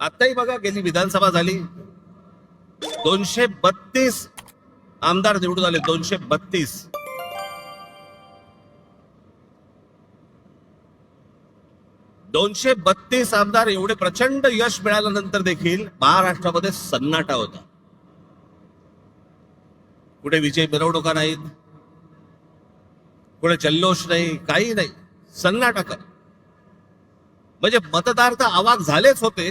आताही बघा गेली विधानसभा झाली. दोनशे बत्तीस आमदार निवडून आले दोनशे बत्तीस. दोनशे बत्तीस आमदार एवढे प्रचंड यश मिळाल्यानंतर देखील महाराष्ट्रामध्ये सन्नाटा होता. कुठे विजय मिरवणुका नाहीत कुठे जल्लोष नाही काही नाही. सन्नाटा कर. म्हणजे मतदार तर आवाज झालेच होते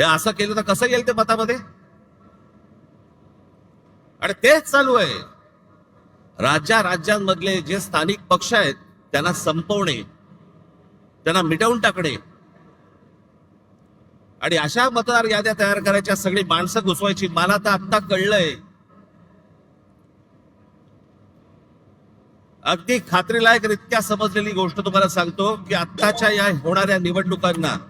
हे असं केलं तर कसं येईल ते मतामध्ये? आणि तेच चालू आहे. राज्या राज्यांमधले जे स्थानिक पक्ष आहेत त्यांना संपवणे त्यांना मिटवून टाकणे. आणि अशा मतदार याद्या तयार करायच्या सगळी माणसं घुसवायची. मला तर आत्ता कळलंय. अगदी खात्रीलायक रित्या समजलेली गोष्ट तुम्हाला सांगतो की आत्ताच्या या होणाऱ्या निवडणुकांना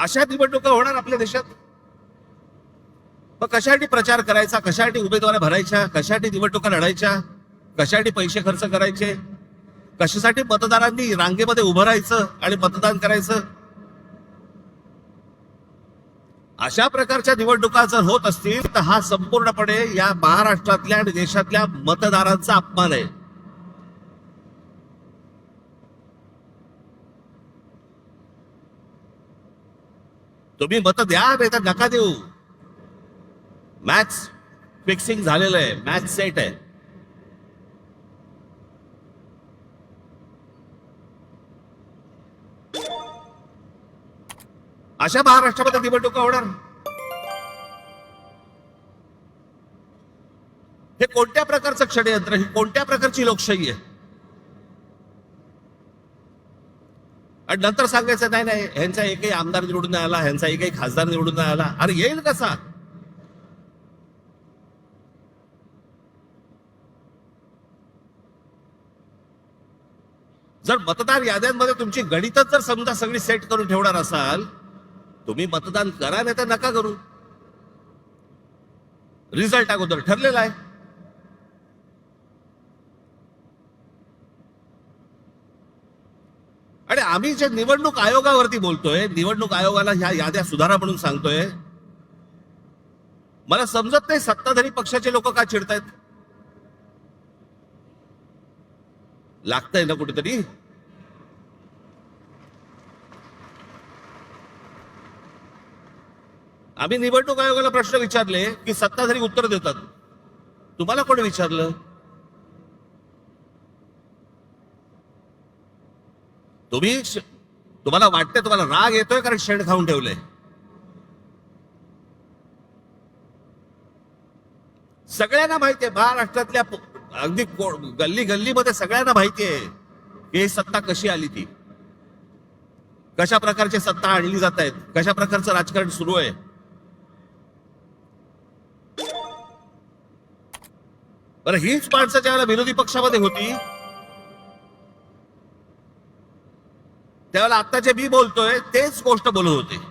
अशा निवडणुका होणार आपल्या देशात? मग कशासाठी प्रचार करायचा? कशासाठी उमेदवार भरायच्या? कशासाठी निवडणुका लढायच्या? कशासाठी पैसे खर्च करायचे? कशासाठी मतदारांनी रांगेमध्ये उभं राहायचं आणि मतदान करायचं? अशा प्रकारच्या निवडणुका जर होत असतील तर हा संपूर्णपणे या महाराष्ट्रातल्या आणि देशातल्या मतदारांचा अपमान आहे. तुम्ही मत द्या नाही तर नका देऊ. मॅथ्स फिक्सिंग झालेलं आहे. मॅथ सेट आहे. अशा महाराष्ट्रामध्ये निवडणुका होणार. हे कोणत्या प्रकारचं षडयंत्र ही कोणत्या प्रकारची लोकशाही आहे? आणि नंतर सांगायचं नाही नाही ह्यांचा एकही आमदार निवडून नाही आला ह्यांचा एकही खासदार निवडून नाही आला. अरे येईल कसा जर मतदार याद्यांमध्ये तुमची गणितच जर समजा सगळी सेट करून ठेवणार असाल तुम्ही मतदान करा नाही तर नका करू. रिझल्ट अगोदर ठरलेला आहे. आणि आम्ही जे निवडणूक आयोगावरती बोलतोय निवडणूक आयोगाला ह्या याद्या सुधारा म्हणून सांगतोय मला समजत नाही सत्ताधारी पक्षाचे लोक का चिडतायत. लागतंय ना कुठेतरी? आम्ही निवडणूक आयोगाला प्रश्न विचारले की सत्ताधारी उत्तर देतात. तुम्हाला कोणी विचारलं? तुम्ही तुम्हाला वाटतंय तुम्हाला राग येतोय कारण शेण खाऊन ठेवलंय. सगळ्यांना माहितीये महाराष्ट्रातल्या अगदी गल्ली गल्लीमध्ये सगळ्यांना माहिती आहे की सत्ता कशी आली ती. कशा प्रकारची सत्ता आणली जात आहेत कशा प्रकारचं राजकारण सुरू आहे. बरं हीच माणसं ज्यावेळेला विरोधी पक्षामध्ये होती त्यावेळेला आत्ता जे मी बोलतोय तेच गोष्ट बोलत होते.